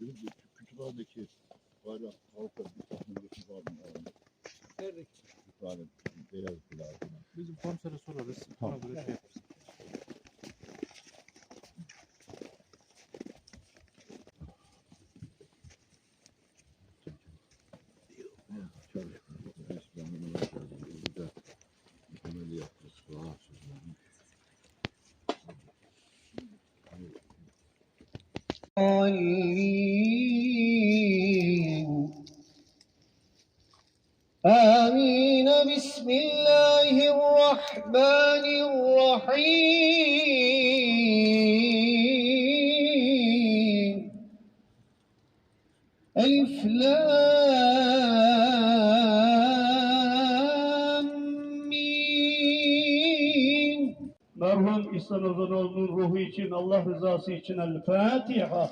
Bizim kütüphanedeki bayrak halka bir takım kütüphane alındı. Verdik. Kütüphane beyaz plakına. Bizim komisere sorarız. Tamam. Ona göre şey yaparız. Çalışmıyor. آمين بسم الله الرحمن الرحيم ألف لام ميم Merhum İhsan Ozanoğlu'nun ruhu için, Allah rızası için El Fatiha.